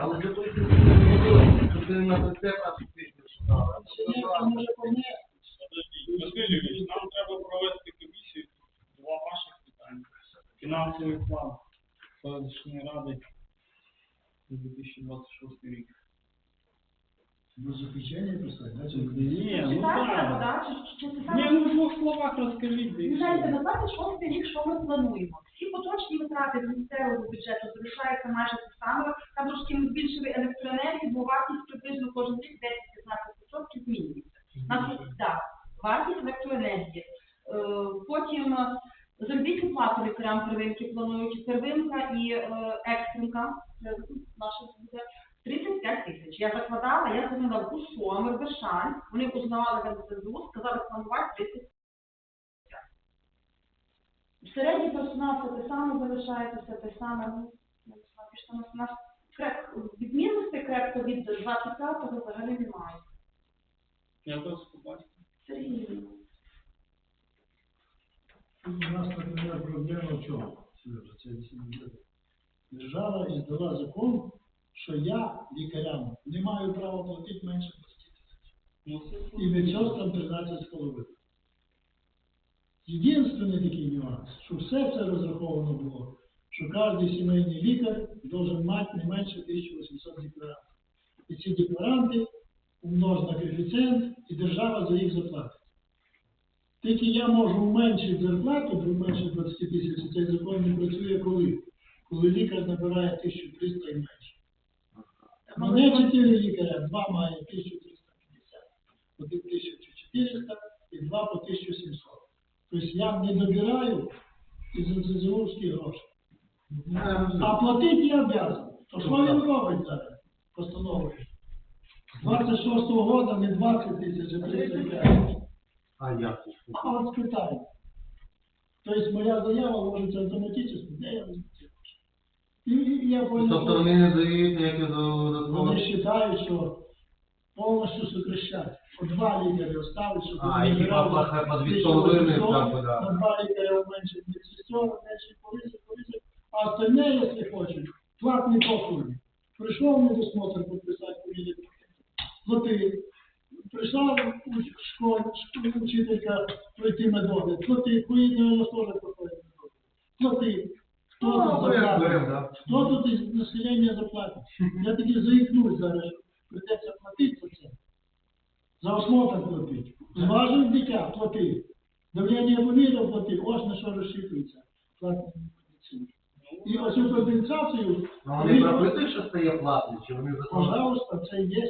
але ти на читала. Василь Юрійович, нам треба провести комісію два ваших питання. Фінансовий план селищної ради 2026 рік. До заключення писати, да? Ні, ну Читати так. Чи, Ні, ну в двох словах розкажіть. де знаєте, на 26 рік, що ми плануємо? Всі поточні витрати з місцевого бюджету залишаються майже те саме. Там трошки ми збільшили електроенергію, бо вартість приблизно кожен рік 10-15% змінюється. Нас да, вартість електроенергії. Е, Потім е, заробітні плати лікарям первинки планують первинка і екстренка. Це наша буде 35 тисяч. Я закладала, я звернула в Гусомер, Бершань, вони узнавали НСЗУ, сказали планувати 30 Середній персонал це те саме залишається, все те саме. Ну, у нас, у нас крек, відмінностей крепко від 25-го взагалі немає. Я вас побачив. Сергій. У нас, наприклад, проблема в чому? Сережа, це. Держава іздала закон, що я лікарям не маю права платити менше 20 тисяч. Ну, І медсестрам 13 з половиною. Єдиний такий нюанс, що все це розраховано було, що кожен сімейний лікар должен мати не менше 1800 декларантів. І ці декларанти умнож на коефіцієнт, і держава за їх заплатить. Тільки я можу уменшити зарплату до менше 20 тисяч, цей закон не працює коли? Коли лікар набирає 1300 і менше. Мене 4 лікаря, два має 1350, один 1400 і два по 1700. Тобто я не добираю із НЗЗУвських грошей. А платити я обязан. То що він робить зараз? Постановою. 26-го года не 20 тисяч, а 35. А це? А от спитаю. Тобто моя заява ложиться автоматично, я ці гроші? І, і я понял, Тобто вони не дають ніяких додаткових... вони вважають, що повністю сокращать. По два лікаря оставить, щоб А, і хіба плохо по дві. На два лікаря уменьшить медсестер, менше полиці, полиці. А остальне, якщо хочуть, платний похуй. Прийшов на досмотр підписати повідомлення. Плати. Прийшла в школу, учителька пройти медогляд. Плати, поїдемо на теж проходить медогляд. Плати. Хто Ну, тут берем, заплатить? Хто тут із населення заплатить? Я тоді заїкнусь зараз, що прийдеться платити за це. За осмотр платити. Зважив дитя, плати. Давлення поміряв, плати. Ось на що розчитується. Платна медицина. І оцю компенсацію, Ну, вони прописують, що стає платним, чи вони законом? пожалуйста, це є.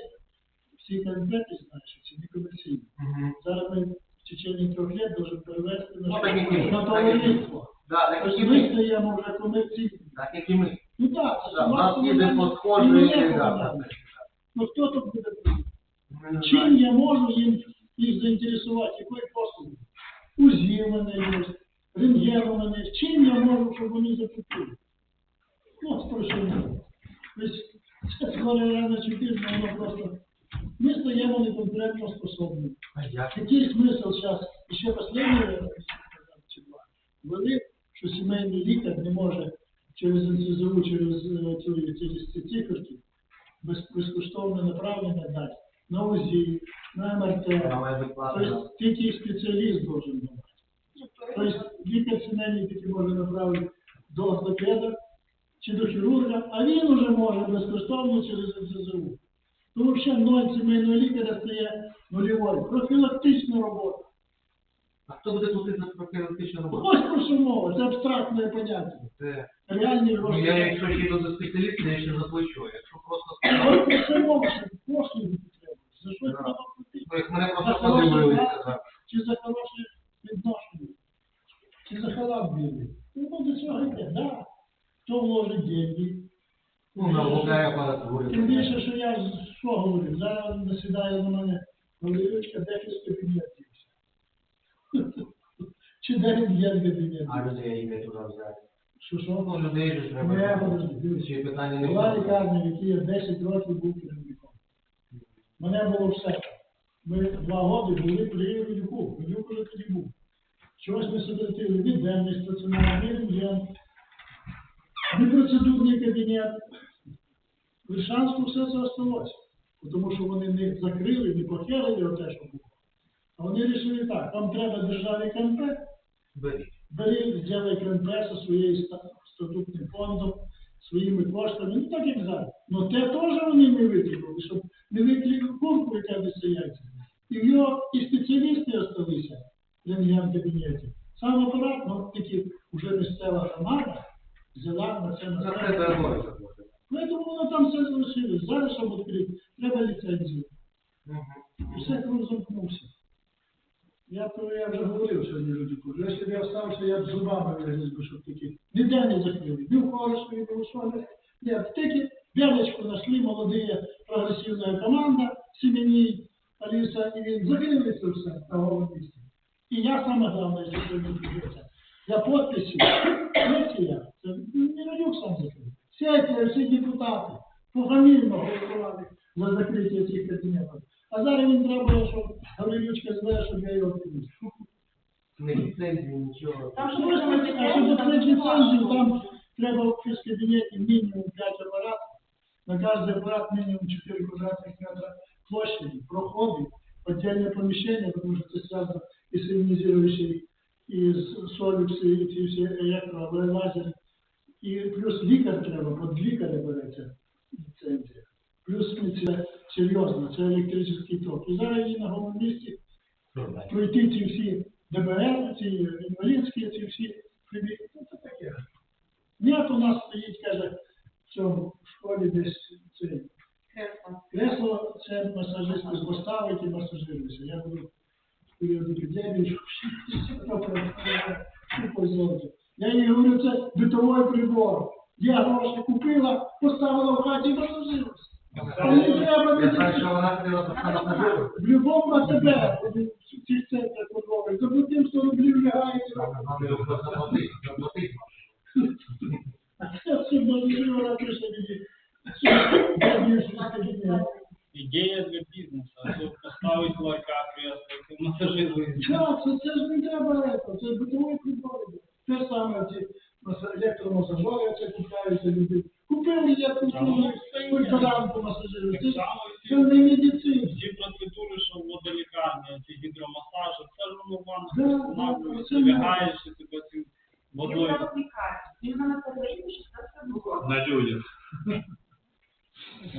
Всі кандидати знають, що це не комерційно. Зараз ми в течение трьох років повинні перевести Ну, на, ми, на товариство. Да, так як і ми ми. стаємо вже комерційні. Так як і ми. Ну так, це Да, У нас є комунальне- де схожі, комунальне да, комунальне. так. Ну хто тут буде? Чим я можу їм їх заінтересувати? Якою послугою? УЗІ в мене є, рентген у мене. є. Чим я можу, щоб вони заплатили? Ну, от про що. Тобто, це скоро рано чи пізно, воно просто... Ми стаємо неконкурентно способними. А як? Який смисл зараз, і ще останнє, чи два, ввели, що сімейний лікар не може через НСЗУ, через ці- через ці циферки без, безкоштовне направлення дати на УЗІ, на МРТ. Тобто тільки спеціаліст должен давати. Тобто лікар сімейний тільки може направити до ортопеда чи до хірурга, а він уже може безкоштовно через НСЗУ. Ну, взагалі, ноль сімейного лікаря стає нульовою. Профілактична робота. Хто буде платити за профілактичну роботу? Ось про що мова, це абстрактне поняття. Це... Реальні Ну, я якщо ще йду до спеціаліста, я ще заплачу. Якщо просто Ось сказати, про що мова, що послуги треба. За що Да. треба платити? ну, як мене За просто подивилися, чи за хороше відношення? Чи за халат білий? Ну, до цього йде, да. Хто вложить деньги? Ну, на лукає апаратури. Тим більше, що я що говорю, зараз насідає на мене Валерійовича, де хтось кабінет. Чи є кабінет? А людей не туди взяти. Що що? Ну, людей же треба. Не, подожди, дивись. Питання не Була лікарня, в якій я 10 років був керівником. Мене було все. Ми два роки були при Родюку. Родюк уже тоді був. Чогось ми сократили від денний стаціонар, рентген, від процедурний кабінет. В Ільшанську все це осталося. Тому що вони не закрили, не похерили те, що було. А вони вирішили так, вам треба державний КМП, Беріть. зробай КМП зі своєю статутним фондом, своїми коштами, ну так як зараз. Ну те теж вони не витягнули, щоб не викликали курку, яка десь. І в нього і спеціалісти залишилися в рентген кабінеті. Сам апарат, ну тільки вже місцева громада взяла на це на себе. заплатили. Поэтому воно там все залишилось. Зараз, щоб відкрити, треба ліцензію. І все круг замкнувся. Я, то, я вже говорив сьогодні люди, кажу, якщо б я остався, я б зубами вигріз би, щоб такі. Ніде не закрили. Ні в Хорошеві, ні в. Ні, тільки Белочку нашли, молодые, прогрессивная команда, Семеній, Аліса, і він закрили це все на голому місці. І я саме головне, що сьогодні прийдеться. За подписью, сесія, це не Радюк сам закрив. Сесія, всі депутати, пофамільно голосували за закриття цих кабінетів. А зараз він треба, щоб Гаврилючка знає, щоб я його привіз. Не ліцензії, нічого. Там, що можна що закрити ліцензію, там треба в фізкабінеті мінімум 5 апаратів. На кожен апарат мінімум 4 квадратних метра площади, проходи, отдельне поміщення, тому що це зв'язано і з іонізуючою, і з солюкси, і ці всі електровелазери. І плюс лікар треба, під лікаря береться ліцензія. Плюс це серйозно, це електричний ток. І зараз її на головному місці пройти ці всі ДБР, ці інвалідські, ці всі прибі... Ну, це таке. Нет, у нас стоїть, каже, в цьому в школі десь це кресло, це масажисти поставить і масажируйся. Я буду епідемії, я їй говорю, це битовий прибор. Я гроші купила, поставила в хаті і масажируйся. А треба Я знаю, що вона хотіла поставити на живо. в любому АТБ, в цих центрах торгових, за тим 100 рублів лягаєте. Нам його на мені. Я більше не кабінет. Ідея для бізнесу, а тут поставить ларька кресло, масажирує. Так, це, ж не треба це, битовий прибор. Те саме ці електромасажори, це купляються люди. Купили, я купив, хоч ранку масажирую. Так Це, само і це не медицина. всі процедури, що в водолікарні, ці гідромасажі, це ж воно ванна ти лягаєш і тебе цим водою. Він на переїзді, що це все було. на людях.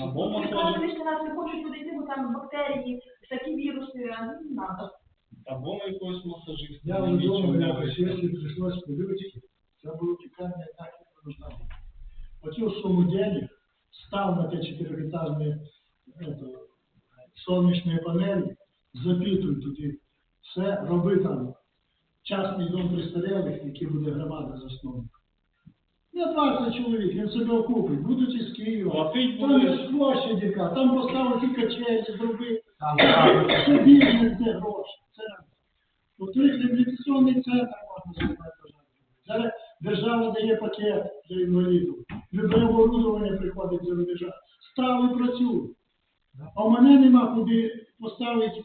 Або Ми масажі, кажемо, що нас не хочуть туди йти, бо там бактерії, всякі віруси, а не треба. або якогось масажиста. Я на вже ніч дома, я по прийшлось подивитися. Це було тікання, так як нужна Оцю суму денег став на те чотирьохетажні это, сонячні панелі, запитуй туди все, роби там частний дом престарілих, який буде громада засновник. Не 20 чоловік, він себе окупить, будуть із Києва. Там є площадь яка, там поставити качелі, зроби. Там Це бізнес, це гроші. Це Во-вторых, реабілітаційний центр можна зробити. Зараз держава дає пакет для інвалідів. Любе оборудовання приходить за рубежа. Стави працюють. А в мене нема куди поставити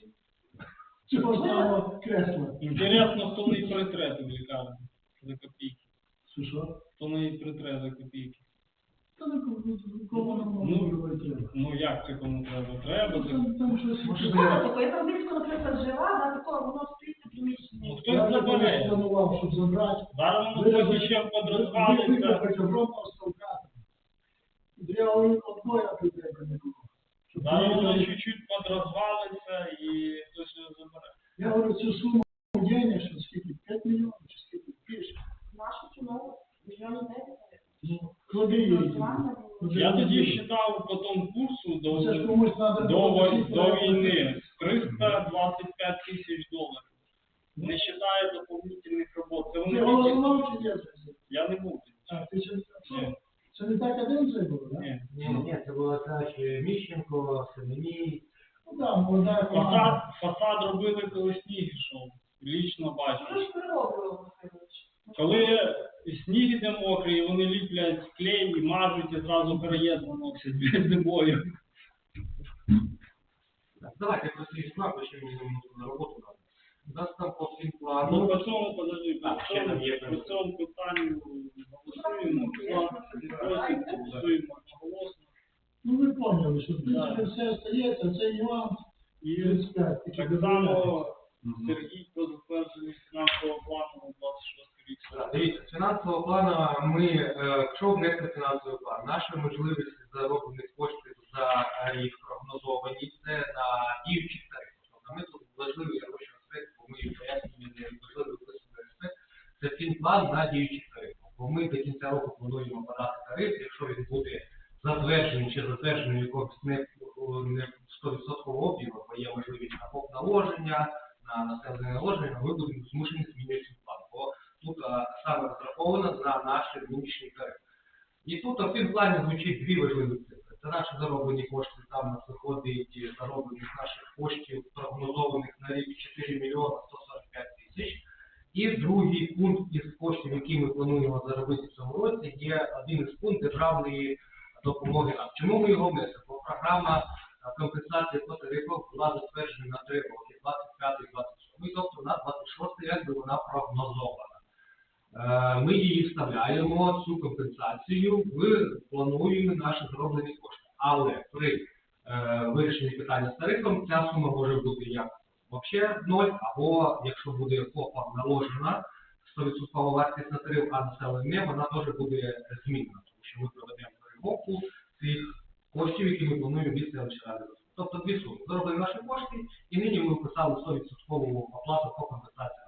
цього самого кресла. Інтересно, хто не притре в лікарні за копійки. Що? Хто мені притре за копійки. Та ну, ну як це кому треба? Треба ну, це. Бо я там близько, наприклад, жила, на такого воно стоїть на приміщенні. Ну хтось забере. планував, щоб забрати. Зараз воно трохи ще подрозвалися. Огромного ставка. Для одної апотеки. Зараз воно чуть-чуть подрозвалися і хтось його забере. Я говорю, цю суму денег, що скільки? 5 мільйонів чи скільки? Більше. Нашу чому? Мільйонів 10? Я тоді вважав по тому курсу до, Це ж комусь до, вой- до війни 325 тисяч доларів. Не вважає доповнительних робот. Це Це вони є. Я не був. А, ти ще Ні. Це не так каденція була, так? Ні. Ні, ні, це було краще Міщенко, Семеній. Ну так, молода Фасад, команда. фасад робили, коли сніг йшов. Лічно Що бачив. ж перероблював, Михайлович? Коли сніг іде мокрий, вони ліплять клей і мажуть і зразу переїзд наносять без зимою. Давайте про свій на роботу. У нас там по всім Ну, по цьому, подожди, по цьому, по цьому питанню голосуємо, план відносин, голосуємо одноголосно. Ну ви поняли, що в принципі все остається, цей нюанс І так само Сергій по затвердженню фінансового плану на 26 рік. Так, Дивіться, з фінансового плану ми, е, якщо внести фінансовий план, наші можливості зароблених коштів за рік прогнозовані, це на діючих тарифах. Тобто ми тут важливий я хочу аспект, бо ми пояснюємо важливий виписаний аспект, це фінплан на діючих тарифах. Бо ми до кінця року плануємо подати тариф, якщо він буде затверджений чи затверджений якогось не, не 100% об'єму, бо є можливість або наложення, на населене наложення, ми будемо змушені змінювати фінплан. Бо саме розраховано на наші нинішні тарифи. І тут у фінплані звучить дві важливі цифри. Це наші зароблені кошти, там нас виходить і зароблених наших коштів, прогнозованих на рік 4 мільйони 145 тисяч. І другий пункт із коштів, які ми плануємо заробити в цьому році, є один із пунктів державної допомоги нам. Чому ми його внесли? Бо програма компенсації по тарифах була затверджена на три роки, 25 і 27. Тобто на 26 якби вона прогнозована. Е, Ми її вставляємо, цю компенсацію в плануємо наші зроблені кошти. Але при е, вирішенні питання з тарифом ця сума може бути як взагалі ноль, або якщо буде ФОПа наложена 100% вартість на тариф, а населення вона теж буде змінена, тому що ми проведемо перемовку цих коштів, які ми плануємо селища ради. Тобто дві суми. Заробили наші кошти, і нині ми вписали 100% оплату по компенсації.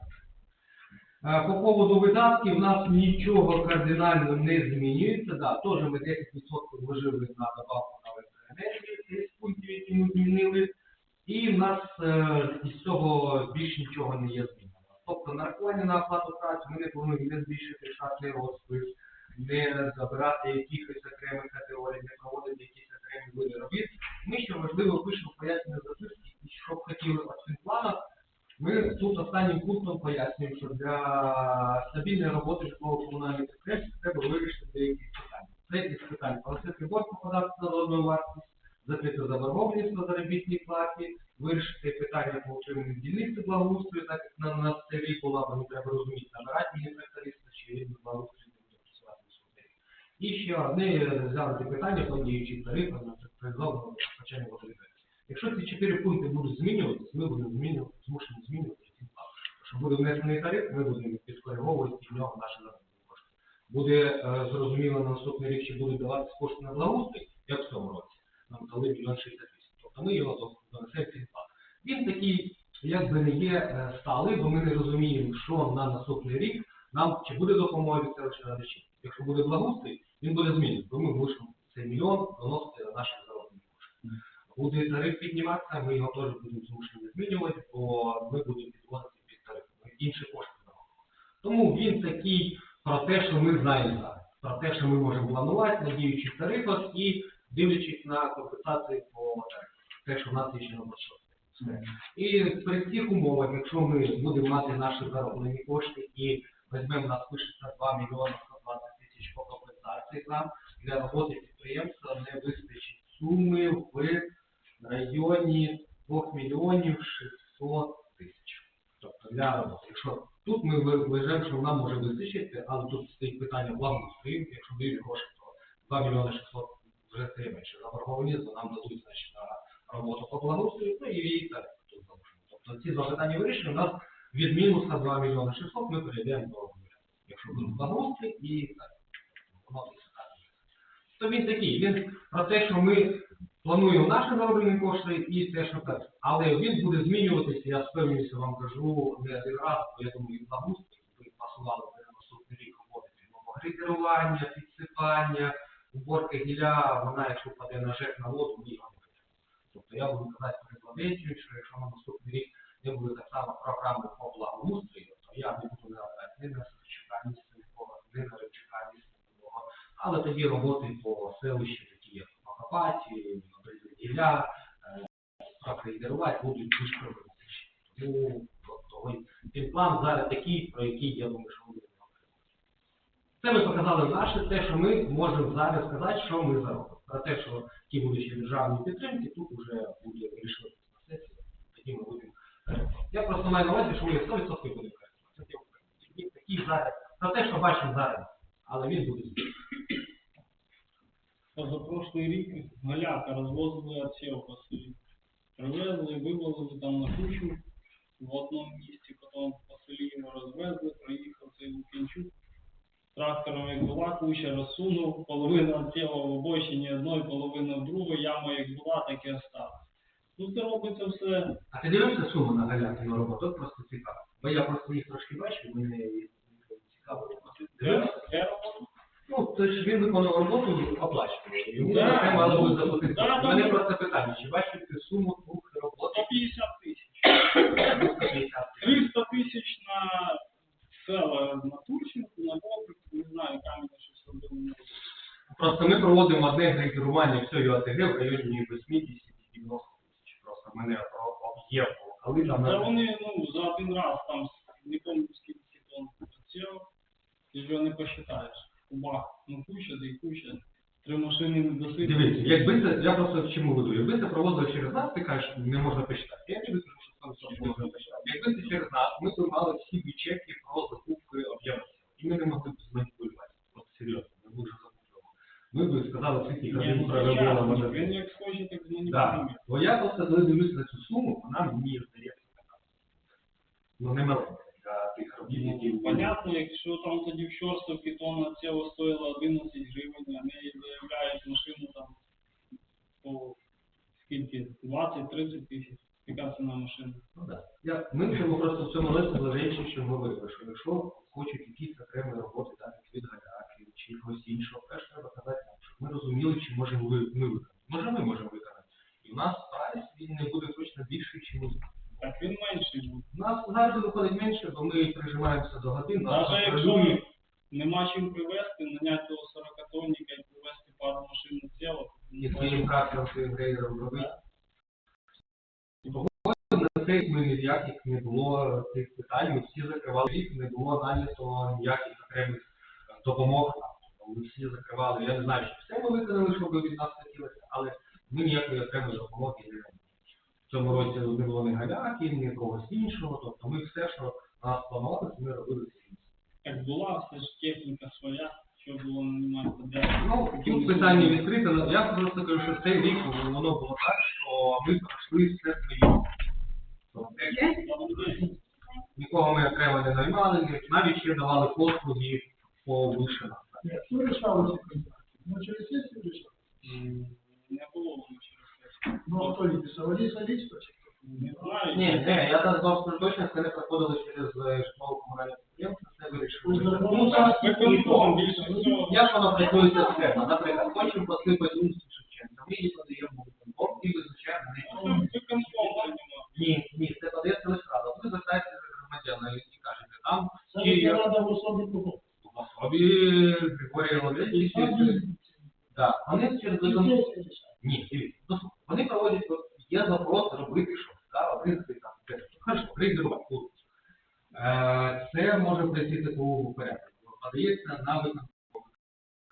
Е, По поводу видатків у нас нічого кардинально не змінюється. Да, теж ми 10% вложили на добавку на електроенергію з які ми змінили. І в нас е, із цього більш нічого не є змінено. Тобто нарахування на оплату праці ми не плануємо не збільшити штатний розпис, не забирати якихось окремих категорій, не проводити якісь окремі види робіт. Ми ще важливо пишемо пояснення записки, що хотіли від фінплана, ми тут останнім пунктом пояснюємо, що для стабільної роботи житлово-комунальних підприємств треба вирішити деякі питання. Це із питань погасити борг по податку на народну вартість, закрити заборгованість по заробітній платі, вирішити питання по утриманню дільниці благоустрою, так як на, на рік була, бо не треба розуміти, набирати мені тракториста, чи він благоустрою не буде працювати на суді. І ще одне е, взяти питання по діючих тарифах на централізованого постачання води. Якщо ці чотири пункти будуть змінюватися, ми будемо змінювати, змушені змінювати ці плани. Якщо буде внесений тариф, ми будемо підкориговувати під нього наші заробітні кошти. Буде е, зрозуміло на наступний рік, чи будуть даватися кошти на благоустрій, як в цьому році. Нам дали мільйон 60 тисяч. Тобто ми його донесемо в фінплан. Він такий, якби не є е, сталий, бо ми не розуміємо, що на наступний рік нам чи буде допомога від селищної чи ні. Якщо буде благоустрій, він буде змінений, бо ми мусимо цей мільйон доносити на наші заробітні кошти. Буде тариф підніматися, ми його теж будемо змушені змінювати, бо ми будемо підводити під тариф. Інші кошти заробимо. Тому він такий про те, що ми знаємо зараз, про те, що ми можемо планувати на діючих тарифах і дивлячись на компенсації по тарифах. Те, що в нас є ще на маршруті. І при цих умовах, якщо ми будемо мати наші зароблені кошти і візьмемо, нас пишеться 2 мільйони 120 тисяч по компенсації нам, для роботи підприємства не вистачить суми в районі 2 мільйонів 600 тисяч. Тобто для роботи. Якщо тут ми вважаємо, що нам може вистачити, але тут стоїть питання благоустрою, якщо дають гроші, то 2 мільйони 600 вже це менше заборгованість, то нам дадуть значить, на роботу по благоустрою, ну і так тут залишимо. Тобто ці два питання вирішені, у нас від мінуса 2 мільйони 600 ми перейдемо до нуля. Якщо буде благоустрій і так. Воно. То він такий, він про те, що ми плануємо наші зароблені кошти і те, що так. Але він буде змінюватися, я з вам кажу не один раз, бо я думаю, і благоустрій, пасували на наступний рік вводити грейдерування, підсипання, уборка гілля, вона якщо впаде на ЖЕК на воду, хотімо. Тобто я буду казати перед що якщо на наступний рік не буде так само програми по благоустрою, то я не буду надавати ні на нікого, ні на Рибчуканість нікого. Але тоді роботи по селищі, такі як Покопаті, Гілля, прокрейдерувати будуть більш проблематичні. Тому тобто, план зараз такий, про який я думаю, що говорити. Це ми показали наше, те, що ми можемо зараз сказати, що ми заробимо. Про те, що ті будучи державні підтримки, тут вже буде вирішувати на сесії, тоді ми будемо. Я просто маю на увазі, що ми 100% будемо коректувати. Це про те, що бачимо зараз, але він буде. Позапрошлий рік галяка розвозили по селі. Привезли, вивозили там на кучу в одному місці, потім по селі його розвезли, приїхав цей Лукінчук. Трактором як була куча розсунув, половина тіла в обочині одної, половина в другої, яма як була, так і осталась. Ну це робиться все А ти дивився суму на галятину роботу? От просто цікаво. Бо я просто їх трошки бачив, мені цікаво. Дивився? Ну, то ж він виконував роботу оплачував. Йому Да. це мали бути заплатити. Да, У да, мене да. просто питання, чи бачив ти суму двох роботи? 150 тисяч. 350 300 тисяч на села на Турчинку, на Бобрик, не знаю, камінь щось робили. не робили. Просто ми проводимо одне грейдерування всієї ОТГ в районі 80-90 тисяч. Просто мене про об'єм. Коли там Та вони ну, за один раз там не пам'ятаю скільки тонн працював, ти ж його не посчитаєш. Кубах, ну куча, да і куча. Три машини не досить. Дивіться, якби це, я просто к чому веду, якби це проводили через нас, ти кажеш, не можна почитати. Я тобі кажу, що там все можна почитати. Якби це через нас, ми б мали всі бюджети про закупки об'ємів. І ми не могли б зманіпулювати. От серйозно, ми дуже закуплюємо. Ми б сказали, скільки Ні, гривень ну, проробила може. Він як схоче, так Так. Бо я просто коли дивлюся на цю суму, вона мені здається така. Ну не маленька для тих робіт, які Ну, понятно, якщо там тоді в Щорстовці тонна цього стоїла 11 20-30 тисяч. Яка ціна машини? Ну да. Я, ми цьому просто в цьому році лежачи, що говорили, що якщо хочуть якісь окремі роботи, так, як від галяки чи якогось іншого, теж треба казати нам, щоб ми розуміли, чи можемо ви, ми виконати. Може, ми можемо виконати. І в нас прайс він не буде точно більший, ніж ми. Так він менший буде. У нас завжди виходить менше, бо ми прижимаємося до годин, Навіть якщо контролюють. нема чим привезти, наняти того 40 тонніка і привезти пару машин на ціло. і своїм трактором, своїм грейдером робити. І погоди на цей ми ніяких не було цих питань, ми всі закривали рік, не було нанято ніяких окремих е, допомог. нам. Ми всі закривали. Я не знаю, чи все ми виконали, що би від нас хотілося, але ми ніякої окремої допомоги не робили. В цьому році не було ні галяки, ні когось іншого. Тобто ми все, що нас планувалося, ми робили самі. Як була, все ж техніка своя, що було де. Ну, тут питання відкрите. але Я просто кажу, що цей рік воно було так, що ми пройшли все свої. Тобто, Нікого ми окремо не наймали, ні- навіть ще давали послуги по вишинах. Ці питання? Ну, через сесію рішав. Не було воно через це. Ну, а хто їх писав? Оліса Ліцько чи хто? Не знаю. Ні, я так зовсім точно, це не проходило через е, житлово-комунальне підприємство, це вирішили. Ну так, виконком більше всього. Як воно працюється схема? Наприклад, хочемо посипати вулицю Шевченка, ми її подаємо в виконком і визначаємо на Ну, неї. Виконком приймав. Ні, ні, це подається лише рада. Ви звертаєтеся до громадян і кажете, там Це не рада в особі кого? в особі Григорія Володимировича, Так, вони через. Ні, дивіться, ну, вони проводять, є запрос робити щось, так, один з там, хорошо, вулицю. Е, Це може пройти такому порядку. Подається на виконком.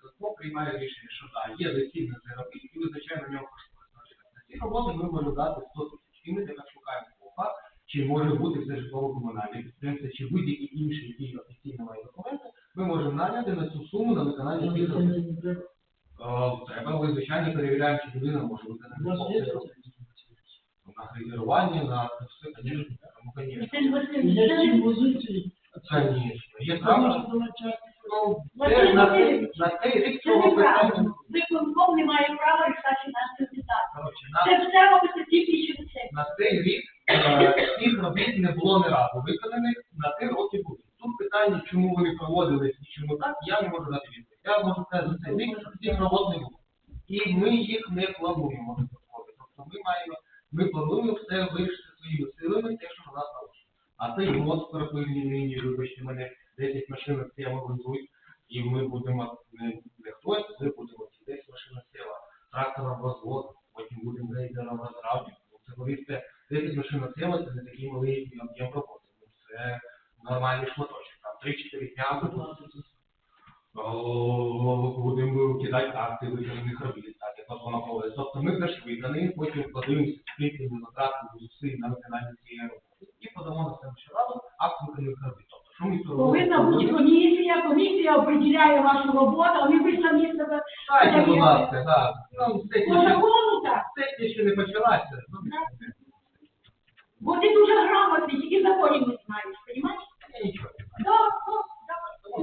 Виконком приймає рішення, що так, є доцільно це робити і визначає на нього. Наприклад, На ці роботи ми можемо дати 100 тисяч. І ми тепер шукаємо ФОПа, чи може бути це житлово-комунальне підприємство, чи будь-які інші, які офіційно мають документи, ми можемо наняти на цю суму на виконання цих робіт. Е, Треба, ми, звичайно, перевіряємо, чи людина може виконати. У вас є повний ліцензія? На градирування, на це все, конечно, ну, конечно. Конечно. Є начальника. ну, на цей, на цей рік Це цього неправильно. питання. Виконком не має права рішати фінансові питання. Коротше, Це на, все робиться тільки через це. на цей рік е, всіх робіт не було ні разу виконаних, на три роки буде. Тут питання, чому вони проводились і чому так, я не можу дати відповідь. Я можу сказати, за цей рік що всіх робот не було. І ми їх не плануємо виконувати. Тобто ми маємо, ми плануємо все вирішити своїми силами, те, що на нас належить. А цей мост перепильні нині, вибачте мене, 10 машин сіла везуть, і ми будемо не, не хтось, ми будемо ці 10 машин сіла трактором розвод, потім будемо грейдером розравнювати. Ну, Це повірте, 10 машин сіла це не такий малий об'єм роботи. Ну, Це нормальний шматочок. Там 3-4 дня будемо кидати акти виконаних робіт, так як воно проводить. Тобто ми теж виконані, потім подивимося, скільки ми затратили зусиль на виконання цієї роботи. І подамо на себе раду акт виконаних робіт. Тобто, що ми цього Повинна робимо? бути комісія, комісія определяє вашу роботу, а ви самі себе. Дайте, будь ласка, так. Ну, По сесія закону так. сесія ще не почалася. Ну, Бо ти дуже грамотний, тільки законів не знаєш, розумієш? нічого. Да, ну.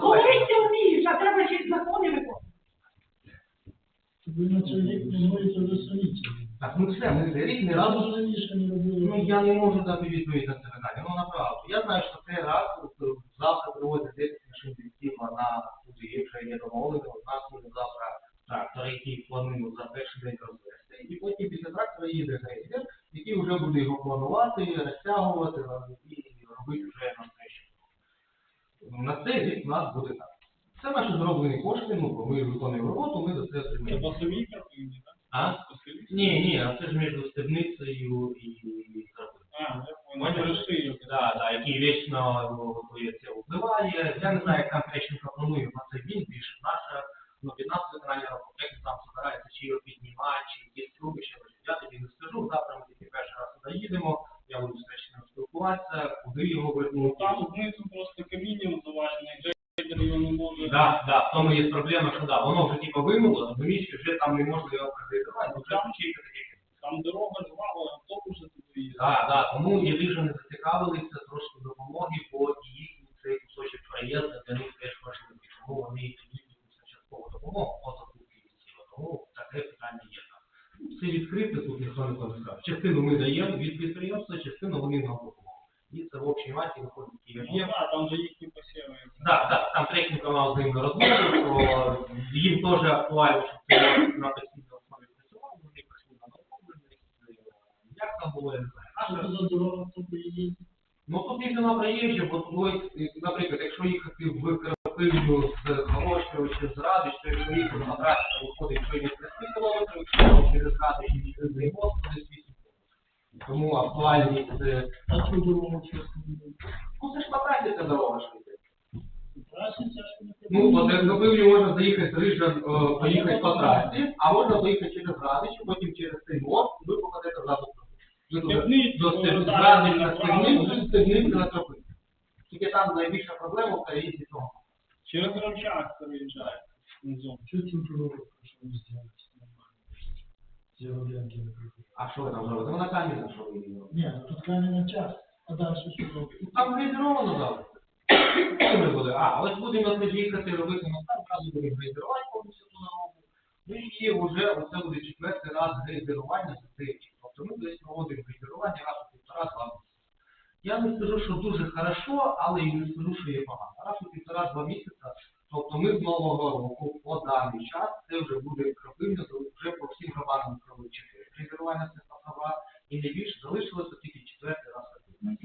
Говорити ти вмієш, а треба ще й закони виконувати. Ви на цей рік плануєте вже самі. Так, ну все, ми цей рік ні разу раніше не робили. Ну, я не можу дати відповідь на це питання. Ну, направду. Я знаю, що цей раз е, завтра привозять 10 машин директива на туди, вже є домовлено. У нас буде завтра трактор, який плануємо за перший день розвести. І потім після трактора їде грейдер, який вже буде його планувати, розтягувати е, і робити вже. На цей рік у нас буде так. Це наші зроблені кошти, ну, ми виконуємо роботу, ми до цього Це стремимося. посові картини, так? А? Ні, ні, а це ж між стебницею і зробленням. А, я понял. Перешию. Да, да, який вічно готується, впливає. Я не знаю, як там Трещенко планує на це він більше. Наша, ну, від нас виконання роботи, як він там збирається, чи його піднімати, чи якісь труби, ще щось. Я тобі не скажу, завтра ми тільки перший раз туди їдемо, я буду з Трещенком спілкуватися, куди його Ну, вернути. там знизу тому є проблема, що да, воно вже типу вимило, розумієш, що вже там не можна його кредитувати, бо вже вчити таке. Там дорога жвава, автобуси туди. Так, так, тому я дуже не зацікавилися трошки допомоги, бо і їхній цей кусочок проїзду для них теж важливий. Тому вони і тоді на часткову допомогу по закупці лісів. Тому таке питання є там. Все відкрите, тут ніхто не сказав. Частину ми даємо від підприємства, частину вони нам допомогуть. І це в общій масі виходить такий Ну об'єм. так, там же їхні посіви. Так, так, там техніка мав з ними розмову, то їм теж актуально, щоб це на постійній основі працювало, вони працюють на розроблені, як там було, я не знаю. Що за дорога, то поїдете? Ну тут їх нема проїжджа, бо тут, ось, наприклад, якщо їхати в Крапивню з Хорошого чи з Радич, то їхати на трасі, виходить в районі 30 кілометрів, через Радич і через то десь 8. Тому актуальність, е, А цю дорогу чесно ну це ж по ця дорога ж йде. Трасі Ну, по Крапивню можна заїхати з Рижа, е, поїхати по трасі, а можна поїхати через Радич, потім через цей мост, і ви попадете Стебниці, до повертаєте Стебниці, на направо. Стебницю, Стебниці на Крапивню. Тільки там найбільша проблема в переїзді цього. Через Ромчак переїжджає. Внизу. Що цю дорогу прошу зробити. А що ви там зробите? Вона камінна, що ви її? Ні, ну тут камінь час, а далі що робити? Там грейдеровано. Буде? А, ось будемо ми їхати робити на старт, одразу будемо грейдерувати повністю ту дорогу. Ну і вже оце буде четвертий раз грейдерування за цей рік. Ми десь проводимо грейдерування раз у півтора-два місяці. Я не скажу, що дуже хорошо, але і не скажу, що є погано. Раз у півтора-два місяця, тобто ми з нового року по даний час, це вже буде крапивня, вже по всім громадам провели чотири грейдерування це права, і найбільше залишилося тільки четвертий раз.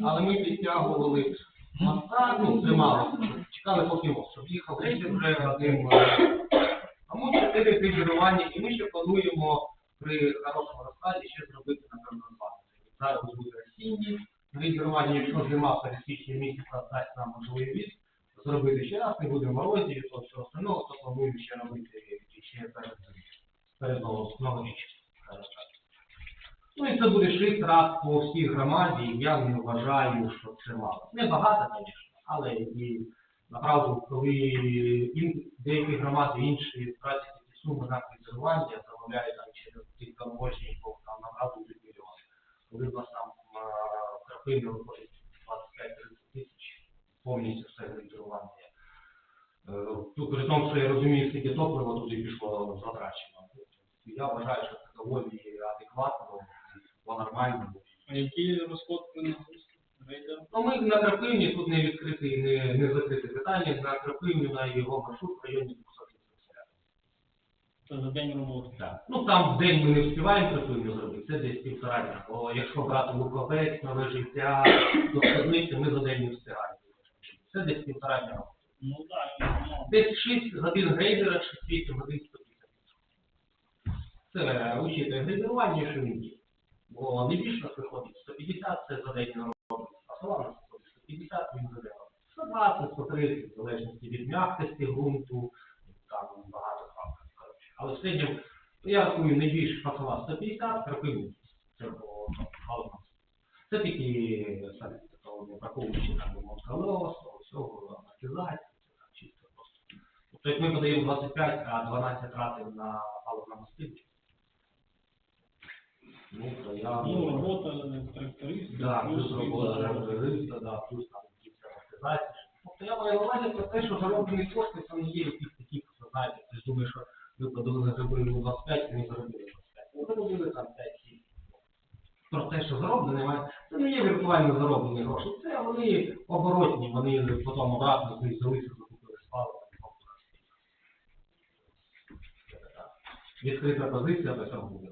Але ми підтягували моста, ну, це. Чекали поки мост, щоб їхав грейдер вже одним. е, Тому чотири грейдерування, і ми ще плануємо при хорошому розкладі ще зробити, напевно, два. Зараз буде осінні грейдерування, якщо зима пересічні місяця дасть нам можливість зробити ще раз, не буде морозів то все остального, то плануємо ще робити ще перед, перед новим- Ну і це буде шість раз по всій громаді, я не вважаю, що це мало. Не багато, звісно, але і направду, коли деякі громади інші такі суми на фінансування, замовляють там тих там йдуть мільйони. Коли в нас там крапивня виходить 25-30 тисяч, повністю все грейдерування. Е, Тут при тому, що я розумію, скільки топлива туди пішло затрачено. Я вважаю, що це доволі адекватно, по-нормальному. А який розход нагрузці? Ну, ми на Крапивні тут не відкритий, не, не закрите питання. На Крапивню на його маршрут в районі 200 Це за день роботи. Так. Ну там в день ми не встигаємо Крапивню зробити, це десь півтора дня. Бо якщо брати Луковець, нове життя, до Складниці, ми за день не встигаємо. Це десь півтора дня. Ну так, ну, Десь 6 годин грейдера, 6-8 годин 150. Це учити грейдерування і шинки. Бо найбільше нас виходить 150, це за день не робить. А села нас виходить 150, він за день 120, 130, в залежності від м'якості ґрунту, там багато факторів. коротше. Але в середньому, я рахую, найбільше фасова 150, крапивні. Це по балансу. Це тільки самі, не враховуючи там ремонт колес, всього амортизація, це чисто просто. Тобто як ми подаємо 25, а 12 тратимо на паливно мастильні. Ну, то я... Ну, робота трактористів. Да, плюс робота тракториста, да, плюс там якісь амортизації. Тобто я маю на увазі про те, що зароблені кошти, це не є якісь такі, знаєте, ти ж думаєш, що ви подали зробили 25, і не заробили 25. Ну, ви робили там 5-7. Про те, що зароблені, має- це не є віртуально зароблені гроші. Це вони оборотні, вони потім обратно з них взялися, закупили спалення. Відкрита позиція до цього буде.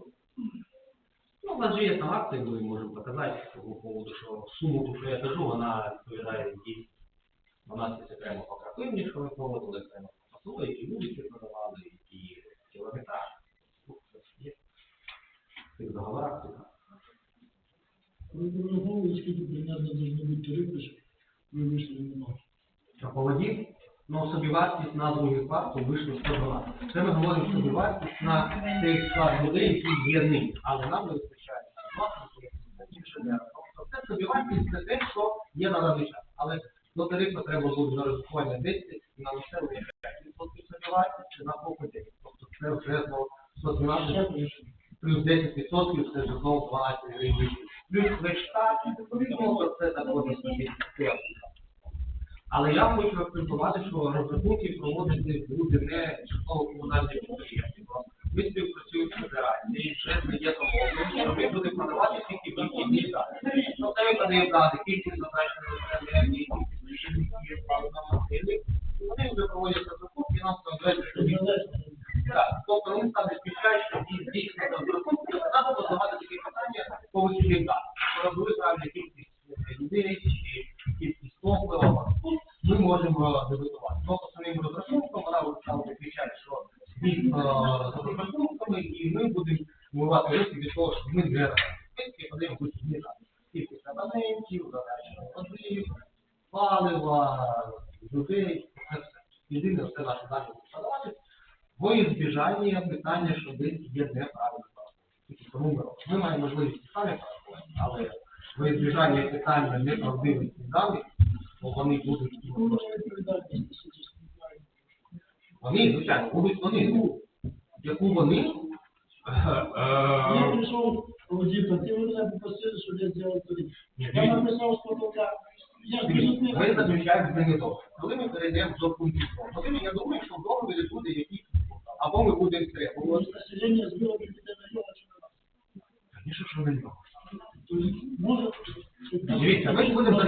Ну, у нас же є там акції, ми можемо показати з того поводу, що суму, ту, що я кажу, вона відповідає дійсно. У нас є окремо по крапивні, що ми проводили, окремо по фасолу, які вулиці продавали, які кілометраж. Ну, тих договорах це так. Скільки примерно должны бути тарифи, ви вийшли на ноль. А по воді, ну, собівартість на другий квартал вийшла 112. Це ми говоримо собівартість на цей склад людей, які є нині. Але нам не вистачає більше не Тобто це собівартість це те, що є на даний час. Але до тарифу треба буде на розрахування 10 і на населення 5% собівартість чи на покупку 10. Це вже ну, 112 плюс 10% це знову 12 гривень. Плюс вешта, відповідно, це також собі. Але я хочу акцентувати, що розрахунки проводити буде не житлово-комунальні підприємства. Ми співпрацюємо з федерацією, вже не є домовлено, що ми будемо продавати тільки вихідні дати. Тобто ми подаємо дати кількість затраченої енергії, кількість лічильників, паливно мастильних, і вони вже проводять розрахунки, нам скажуть, що Це. Так, тобто там відповідають, що ді- дійсно там розрахунки, треба задавати такі питання по. Що робили правильно кількість е, людей чи кількість топлива. Тут ми можемо дебатувати. Тобто самим розрахунком вона там відповідає, що дійсно за розрахунками, і ми будемо вмивати ризики від того, що ми не робимо. подаємо вихідні дати. Кількість абонентів, задачі води, палива, людей, все. Єдине, все наші дані подавати. І збіжання питання, що десь є неправильно Тільки тому ми робимо. Ми маємо можливість і самі порахувати, але ви збіжання питання неправдивих даних, бо вони будуть і Ну. Вони, звичайно, будуть вони, яку вони. Я е, прийшов у Діпа, мене попросили, щоб я зробив. Ні, Я написав. Я Дивіться, Ми заключаємо з ними договір. Коли ми перейдемо до пункту, коли я думаю, що в договорі буде якісь, або ми будемо требувати. населення збило на нього, чи на нас. Звісно, що не нього. Тобто, може, Дивіться, ми ж будемо.